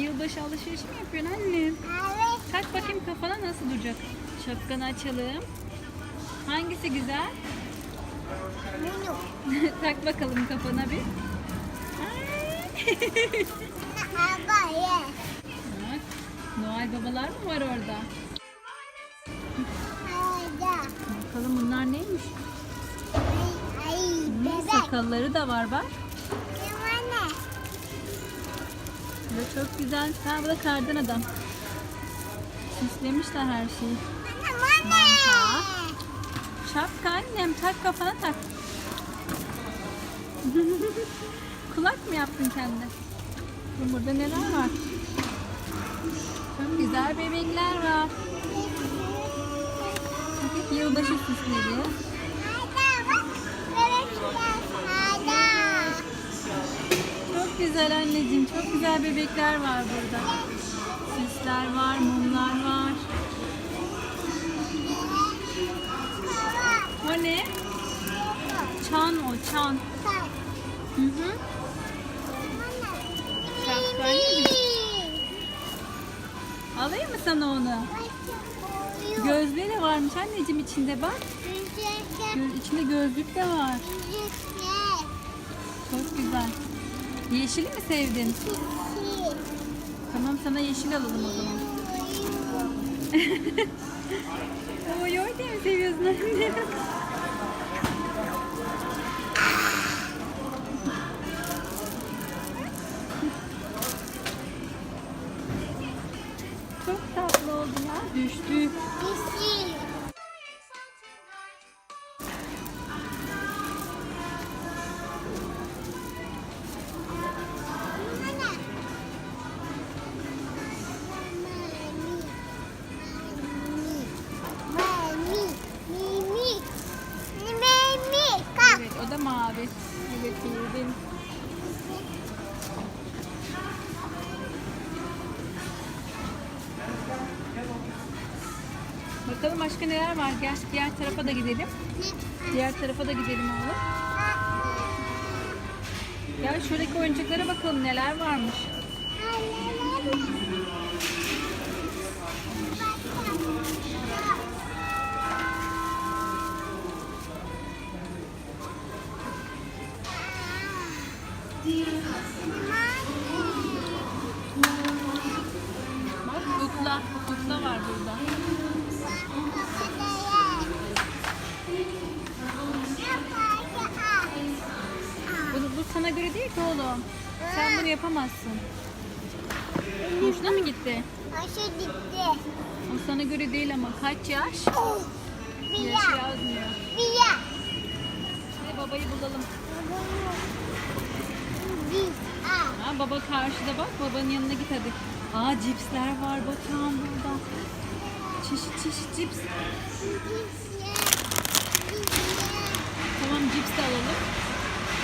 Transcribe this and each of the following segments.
Yılbaşı alışveriş mi yapıyorsun annem? Evet. Tak bakayım kafana nasıl duracak. Şapkanı açalım. Hangisi güzel? Bunu. tak bakalım kafana bir. Ye. Bak, Noel babalar mı var orada? Araba. Bakalım bunlar neymiş? Ay, ay, Hmm, bebek. sakalları da var bak. Bu da çok güzel. Ha bu da kardan adam. Süslemişler her şeyi. Anne. Mantar. Şapka annem tak kafana tak. Kulak mı yaptın kendine? Dur, Burada neler var? Çok güzel bebekler var. Yılbaşı süsleri. Güzel anneciğim. Çok güzel bebekler var burada. Süsler var, mumlar var. O ne? Çan o, çan. Hı hı. Alayım mı sana onu? Gözleri varmış anneciğim içinde bak. Göz, içinde gözlük de var. Çok güzel. Yeşili mi sevdin? Tamam sana yeşil alalım o zaman. Oy oy diye mi seviyorsun anne? Bakalım başka neler var. Gel diğer tarafa da gidelim. Diğer tarafa da gidelim oğlum. Gel şuradaki oyuncaklara bakalım neler varmış. Göre değil ki oğlum. Sen bunu yapamazsın. Hoşuna mı gitti? Aşı gitti. O sana göre değil ama kaç yaş? Bir Yaş ya. yazmıyor. Bir ya. Hadi babayı bulalım. Bir. Aa. Ha, baba karşıda bak. Babanın yanına git hadi. Aa cipsler var Batuhan burada. Çeşit çeşit cips. Tamam cips de alalım.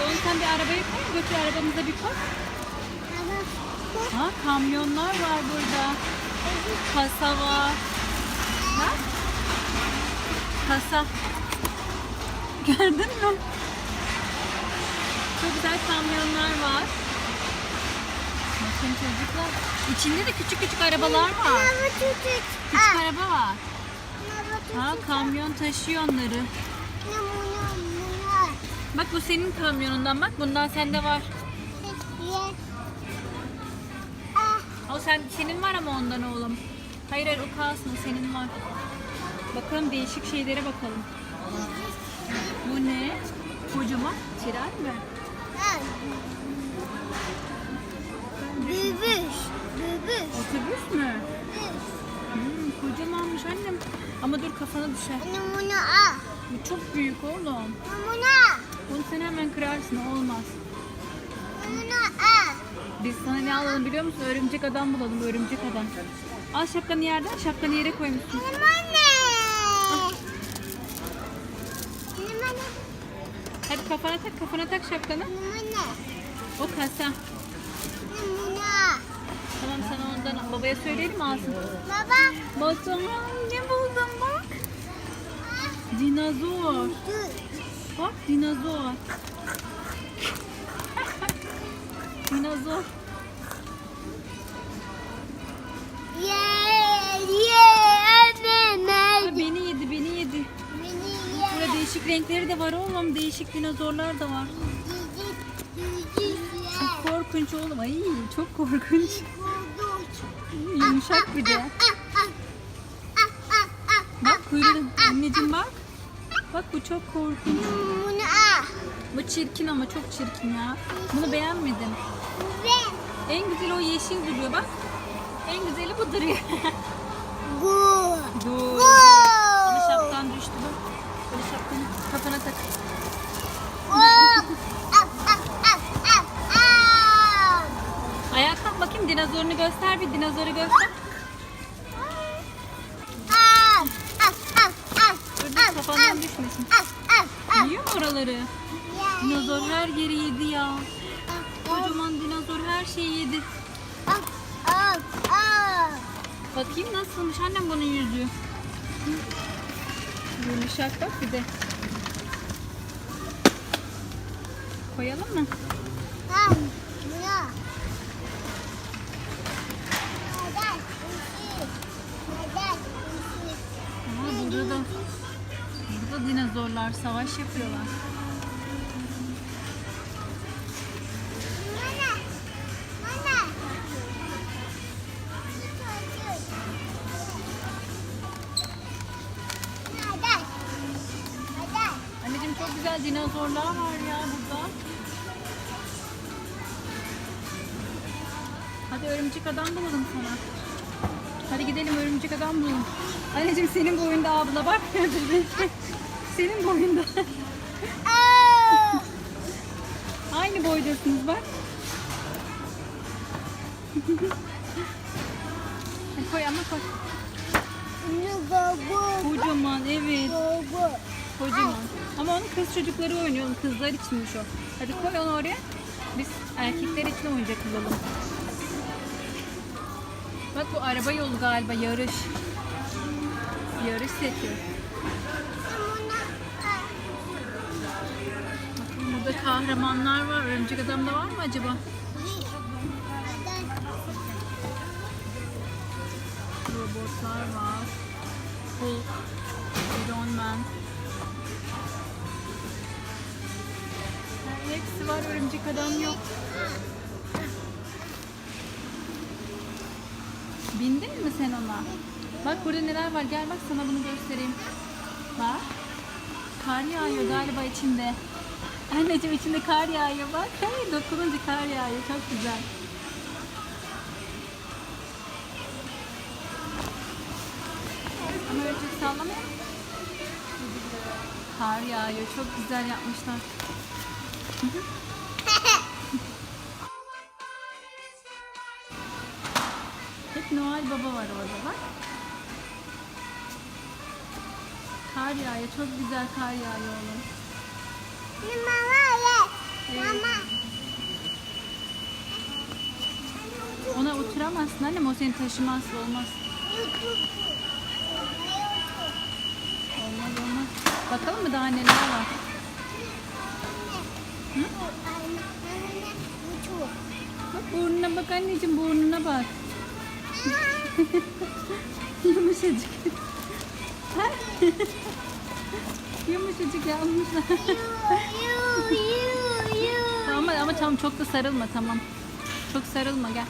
Hadi onu sen bir arabaya koy. Götür arabamıza bir koy. Ha kamyonlar var burada. Kasa var. Ha? Kasa. Gördün mü? Çok güzel kamyonlar var. Bakın çocuklar. İçinde de küçük küçük arabalar var. Küçük araba var. Ha kamyon taşıyor onları. Bak bu senin kamyonundan bak. Bundan sende var. O sen senin var ama ondan oğlum. Hayır hayır o kalsın o senin var. Bakalım değişik şeylere bakalım. Bu ne? Kocaman tren mi? Bübüş. Bübüş. Otobüs mü? Hmm, kocamanmış annem. Ama dur kafana düşer. Anne bunu al. Bu çok büyük oğlum. Onu sen hemen kırarsın olmaz. Bunu al. Biz sana ne alalım biliyor musun? Örümcek adam bulalım örümcek adam. Al şapkanı yerden şapkanı yere koymuşsun. Benim anne. Benim anne. Hadi kafana tak kafana tak şapkanı. Benim anne. O kasa. Benim al. Tamam sana ondan babaya söyleyelim alsın. Baba. Batuhan ne buldun bak. Dinozor. Dur. Bak dinozor. dinozor. Ye ye anne Beni yedi beni yedi. Burada değişik renkleri de var oğlum. Değişik dinozorlar da var. Çok korkunç oğlum. Ay çok korkunç. Yumuşak bir de. Bak kuyruğu anneciğim bak. Bak bu çok korkunç. Bunu al. Bu çirkin ama çok çirkin ya. Bunu beğenmedim. Ve En güzeli o yeşil duruyor bak. En güzeli bu duruyor. bu. Dur. Bu. Ama şapkan düştü bak. Böyle şapkanı kafana tak. Ayağa kalk bakayım dinozorunu göster bir dinozoru göster. Yiyor mu oraları? Dinozor her yeri yedi ya. Kocaman dinozor her şeyi yedi. Bakayım nasılmış annem bunun yüzü. Yumuşak bak bir de. Koyalım mı? Al, dinozorlar savaş yapıyorlar. Anneciğim çok güzel dinozorlar var ya burada. Hadi örümcek adam bulalım sana. Hadi gidelim örümcek adam bulalım. Anneciğim senin boyunda abla bak. senin boyunda. Aynı boydasınız bak. Hadi koy ama koy. Kocaman evet. Kocaman. Ama onun kız çocukları oynuyor. Onun kızlar içinmiş o. Hadi koy onu oraya. Biz erkekler için oyuncak bulalım. Bak bu araba yolu galiba yarış. Yarış seti. Burada kahramanlar var. Örümcek adam da var mı acaba? Robotlar var. Hulk, Iron Man. Hepsi var. Örümcek adam yok. Bindin mi sen ona? Bak burada neler var. Gel bak sana bunu göstereyim. Bak. Kar yağıyor galiba içinde. Anneciğim içinde kar yağıyor bak. Hey, dokununca kar yağıyor. Çok güzel. Ama öyle çok. Kar yağıyor. Çok güzel yapmışlar. Hep Noel Baba var orada bak. Kar yağıyor. Çok güzel kar yağıyor oğlum. Ona oturamazsın annem. O seni taşımaz. Olmaz. Olmaz olmaz. Bakalım mı daha neler var? Hı? Bak burnuna bak anneciğim burnuna bak. Yumuşacık. Yumuşacık yapmışlar. tamam ama, ama tamam çok da sarılma tamam. Çok sarılma gel.